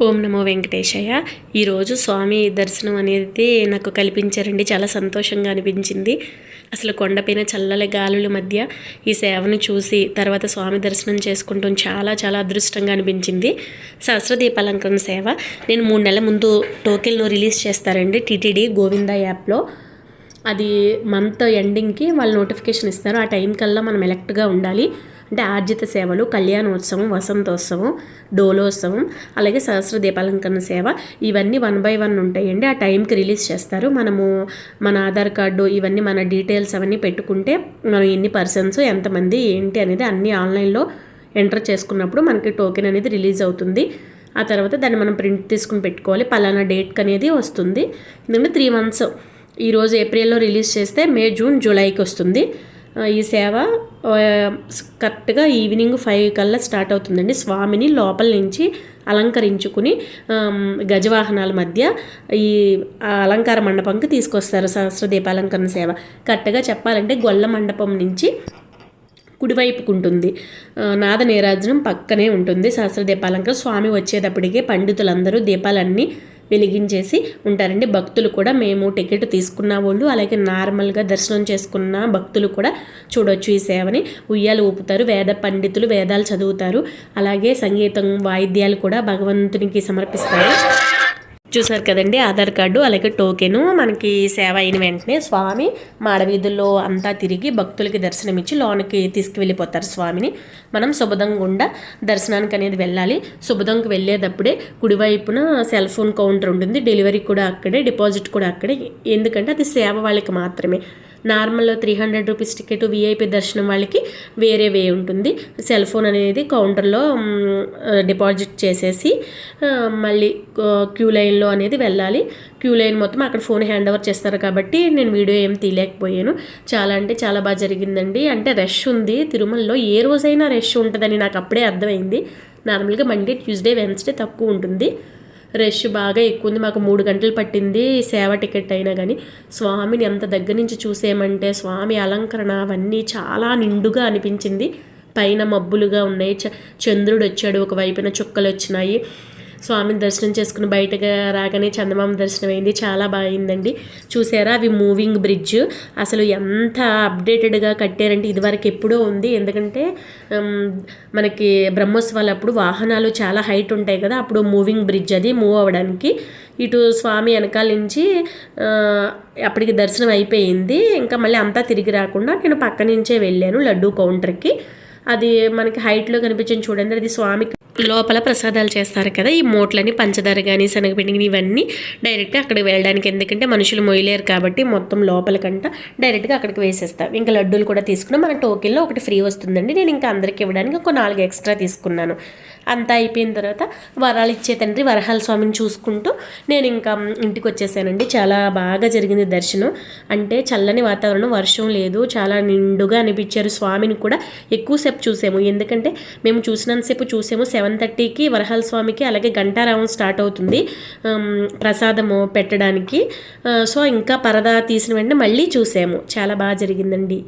ఓం నమో వెంకటేశయ్య. ఈరోజు స్వామి దర్శనం అనేది నాకు కల్పించారండి. చాలా సంతోషంగా అనిపించింది. అసలు కొండపైన చల్లల గాలుల మధ్య ఈ సేవను చూసి తర్వాత స్వామి దర్శనం చేసుకుంటాం చాలా చాలా అదృష్టంగా అనిపించింది. సహస్రదీపాలంకరణ సేవ. నేను మూడు నెలల ముందు టోకెన్లో రిలీజ్ చేస్తారండి టీటీడీ గోవిందా యాప్లో. అది మంత్ ఎండింగ్కి వాళ్ళు నోటిఫికేషన్ ఇస్తారు. ఆ టైం కల్లా మనం ఎలక్ట్గా ఉండాలి. అంటే ఆర్జిత సేవలు కళ్యాణోత్సవం వసంతోత్సవం డోలోత్సవం అలాగే సహస్ర దీపాలంకరణ సేవ ఇవన్నీ వన్ బై వన్ ఉంటాయండి. ఆ టైంకి రిలీజ్ చేస్తారు. మనము మన ఆధార్ కార్డు ఇవన్నీ మన డీటెయిల్స్ అవన్నీ పెట్టుకుంటే మనం ఎన్ని పర్సన్స్ ఎంతమంది ఏంటి అనేది అన్నీ ఆన్లైన్లో ఎంటర్ చేసుకున్నప్పుడు మనకి టోకెన్ అనేది రిలీజ్ అవుతుంది. ఆ తర్వాత దాన్ని మనం ప్రింట్ తీసుకుని పెట్టుకోవాలి. పలానా డేట్కి అనేది వస్తుంది. ఎందుకంటే త్రీ మంత్స్ ఈరోజు ఏప్రిల్లో రిలీజ్ చేస్తే మే జూన్ జూలైకి వస్తుంది. ఈ సేవ కరెక్ట్గా ఈవినింగ్ ఫైవ్ కల్లా స్టార్ట్ అవుతుందండి. స్వామిని లోపల నుంచి అలంకరించుకుని గజవాహనాల మధ్య ఈ అలంకార మండపంకి తీసుకొస్తారు సహస్ర దీపాలంకరణ సేవ. కరెక్ట్గా చెప్పాలంటే గొల్ల మండపం నుంచి కుడివైపుకుంటుంది. నాద నీరాజనం పక్కనే ఉంటుంది సహస్ర దీపాలంకరణ. స్వామి వచ్చేటప్పటికే పండితులందరూ దీపాలన్నీ వెలిగించేసి ఉంటారండి. భక్తులు కూడా మేము టికెట్ తీసుకున్న వాళ్ళు అలాగే నార్మల్గా దర్శనం చేసుకున్న భక్తులు కూడా చూడొచ్చు ఈ సేవని. ఉయ్యాలు ఊపుతారు వేద పండితులు వేదాలు చదువుతారు. అలాగే సంగీతం వాయిద్యాలు కూడా భగవంతునికి సమర్పిస్తారు. చూసారు కదండి ఆధార్ కార్డు అలాగే టోకెను. మనకి సేవ అయిన వెంటనే స్వామి మాడవీధుల్లో అంతా తిరిగి భక్తులకి దర్శనమిచ్చి లోనికి తీసుకువెళ్ళిపోతారు స్వామిని. మనం శుభదం గుండా దర్శనానికి అనేది వెళ్ళాలి. శుభదంకి వెళ్ళేటప్పుడే కుడివైపున సెల్ ఫోన్ కౌంటర్ ఉంటుంది. డెలివరీ కూడా అక్కడే డిపాజిట్ కూడా అక్కడే. ఎందుకంటే అది సేవ వాళ్ళకి మాత్రమే. Normal three hundred rupees ticket VIP దర్శనం వాళ్ళకి వేరే వే ఉంటుంది. సెల్ ఫోన్ అనేది కౌంటర్లో డిపాజిట్ చేసేసి మళ్ళీ క్యూ లైన్లో అనేది వెళ్ళాలి. క్యూ లైన్ మొత్తం అక్కడ ఫోన్ హ్యాండ్ ఓవర్ చేస్తారు కాబట్టి నేను వీడియో ఏం తీయలేకపోయాను. చాలా అంటే చాలా బాగా జరిగిందండి. అంటే రష్ ఉంది. తిరుమలలో ఏ రోజైనా రష్ ఉంటుందని నాకు అప్పుడే అర్థమైంది. నార్మల్గా మండే ట్యూస్డే వెన్స్డే తక్కువ ఉంటుంది. రష్ బాగా ఎక్కువ ఉంది మాకు మూడు గంటలు పట్టింది సేవ టికెట్ అయినా కానీ స్వామిని ఎంత దగ్గర నుంచి చూసేయమంటే స్వామి అలంకరణ అవన్నీ చాలా నిండుగా అనిపించింది. పైన మబ్బులుగా ఉన్నాయి. చంద్రుడు వచ్చాడు. ఒకవైపున చుక్కలు వచ్చినాయి స్వామిని దర్శనం చేసుకుని బయటకు రాగానే చందమామ దర్శనం అయింది. చాలా బాగుందండి చూసారా? అవి మూవింగ్ బ్రిడ్జ్. అసలు ఎంత అప్డేటెడ్గా కట్టారంటే ఇదివరకు ఎప్పుడో ఉంది. ఎందుకంటే మనకి బ్రహ్మోత్సవాలు అప్పుడు వాహనాలు చాలా హైట్ ఉంటాయి కదా. అప్పుడు మూవింగ్ బ్రిడ్జ్ అది మూవ్ అవ్వడానికి. ఇటు స్వామి వెనకాల నుంచి అప్పటికి దర్శనం అయిపోయింది. ఇంకా మళ్ళీ అంతా తిరిగి రాకుండా నేను పక్క నుంచే వెళ్ళాను లడ్డూ కౌంటర్కి. అది మనకి హైట్లో కనిపించింది చూడండి. అది స్వామికి లోపల ప్రసాదాలు చేస్తారు కదా ఈ మూటలని పంచదార కానీ శనగపిండి ఇవన్నీ డైరెక్ట్గా అక్కడికి వెళ్ళడానికి. ఎందుకంటే మనుషులు మొయ్యలేరు కాబట్టి మొత్తం లోపలికంట డైరెక్ట్గా అక్కడికి వేసేస్తాం. ఇంకా లడ్డూలు కూడా తీసుకున్నాం. మన టోకెన్లో ఒకటి ఫ్రీ వస్తుందండి. నేను ఇంకా అందరికి ఇవ్వడానికి ఒక నాలుగు ఎక్స్ట్రా తీసుకున్నాను. అంతా అయిపోయిన తర్వాత వరాలు ఇచ్చే తండ్రి వరహాల స్వామిని చూసుకుంటూ నేను ఇంకా ఇంటికి వచ్చేసానండి. చాలా బాగా జరిగింది దర్శనం. అంటే చల్లని వాతావరణం వర్షం లేదు. చాలా నిండుగా అనిపించారు. స్వామిని కూడా ఎక్కువసేపు చూసాము. ఎందుకంటే మేము చూసినంతసేపు చూసాము. సెవెన్ థర్టీకి వరహాల స్వామికి అలాగే గంటారావం స్టార్ట్ అవుతుంది ప్రసాదము పెట్టడానికి. సో ఇంకా పరదా తీసిన వెంటనే మళ్ళీ చూసాము. చాలా బాగా జరిగిందండి.